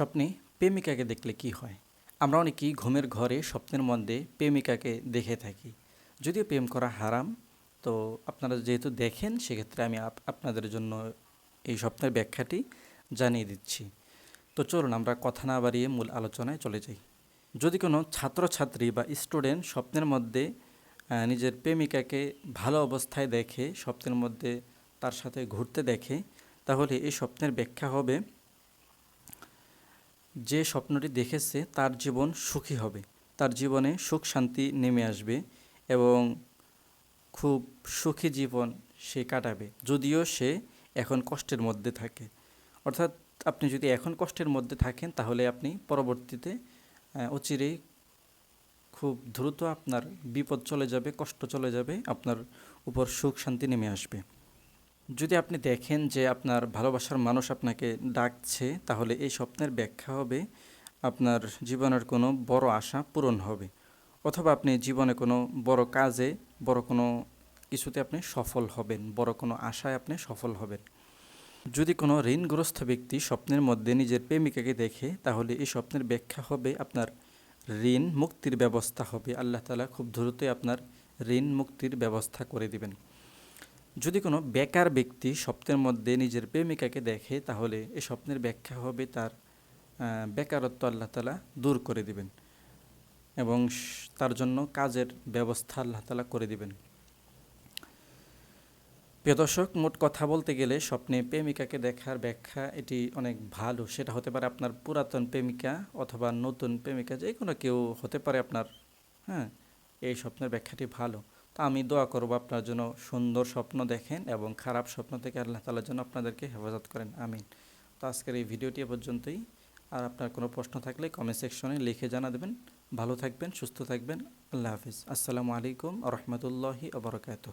স্বপ্নে প্রেমিকাকে দেখলে কি হয়? আমরা অনেকেই ঘুমের ঘরে স্বপ্নের মধ্যে প্রেমিকাকে দেখে থাকি। যদিও প্রেম করা হারাম, তো আপনারা যেহেতু দেখেন, সেক্ষেত্রে আমি আপ- আপনাদের জন্য এই স্বপ্নের ব্যাখ্যাটি জানিয়ে দিচ্ছি। তো চলুন আমরা কথা না বাড়িয়ে মূল আলোচনায় চলে যাই। যদি কোনো ছাত্রছাত্রী বা স্টুডেন্ট স্বপ্নের মধ্যে নিজের প্রেমিকাকে ভালো অবস্থায় দেখে, স্বপ্নের মধ্যে তার সাথে ঘুরতে দেখে, তাহলে এই স্বপ্নের ব্যাখ্যা হবে যে স্বপ্নটি দেখেছে তার জীবন সুখী হবে। তার জীবনে সুখ শান্তি নেমে আসবে এবং খুব সুখী জীবন সে কাটাবে, যদিও সে এখন কষ্টের মধ্যে থাকে। অর্থাৎ আপনি যদি এখন কষ্টের মধ্যে থাকেন, তাহলে আপনি পরবর্তীতে অচিরেই খুব দ্রুত আপনার বিপদ চলে যাবে, কষ্ট চলে যাবে, আপনার উপর সুখ শান্তি নেমে আসবে। যদি আপনি দেখেন যে আপনার ভালোবাসার মানুষ আপনাকে ডাকছে, তাহলে এই স্বপ্নের ব্যাখ্যা হবে, আপনার জীবনের কোনো বড় আশা পূরণ হবে। অথবা আপনি জীবনে কোনো বড় কাজে, বড় কোনো কিছুতে আপনি সফল হবেন, বড় কোনো আশায় আপনি সফল হবেন। যদি কোনো ঋণগ্রস্ত ব্যক্তি স্বপ্নের মধ্যে নিজের প্রেমিকাকে দেখে, তাহলে এই স্বপ্নের ব্যাখ্যা হবে আপনার ঋণ মুক্তির ব্যবস্থা হবে। আল্লাহ তালা খুব দ্রুতই আপনার ঋণ মুক্তির ব্যবস্থা করে দিবেন। যদি কোনো বেকার ব্যক্তি স্বপ্নের মধ্যে নিজের প্রেমিকাকে দেখে, তাহলে এই স্বপ্নের ব্যাখ্যা হবে তার বেকারত্ব আল্লাহ তালা দূর করে দিবেন এবং তার জন্য কাজের ব্যবস্থা আল্লাহ তালা করে দিবেন। প্রিয় দর্শক, মোট কথা বলতে গেলে স্বপ্নে প্রেমিকাকে দেখার ব্যাখ্যা এটি অনেক ভালো। সেটা হতে পারে আপনার পুরাতন প্রেমিকা অথবা নতুন প্রেমিকা যে কোনো কেউ হতে পারে আপনার হ্যাঁ এই স্বপ্নের ব্যাখ্যাটি ভালো। আমি দোয়া করব আপনার জন্য সুন্দর স্বপ্ন দেখেন এবং খারাপ স্বপ্ন থেকে আল্লাহ তালার জন্য আপনাদেরকে হেফাজত করেন। আমিন। তো আজকের এই ভিডিওটি পর্যন্তই। আর আপনার কোনো প্রশ্ন থাকলে কমেন্ট সেকশনে লিখে জানা দেবেন ভালো থাকবেন, সুস্থ থাকবেন। আল্লাহ হাফিজ। আসসালামু আলাইকুম রহমতুল্লাহি আবরকাত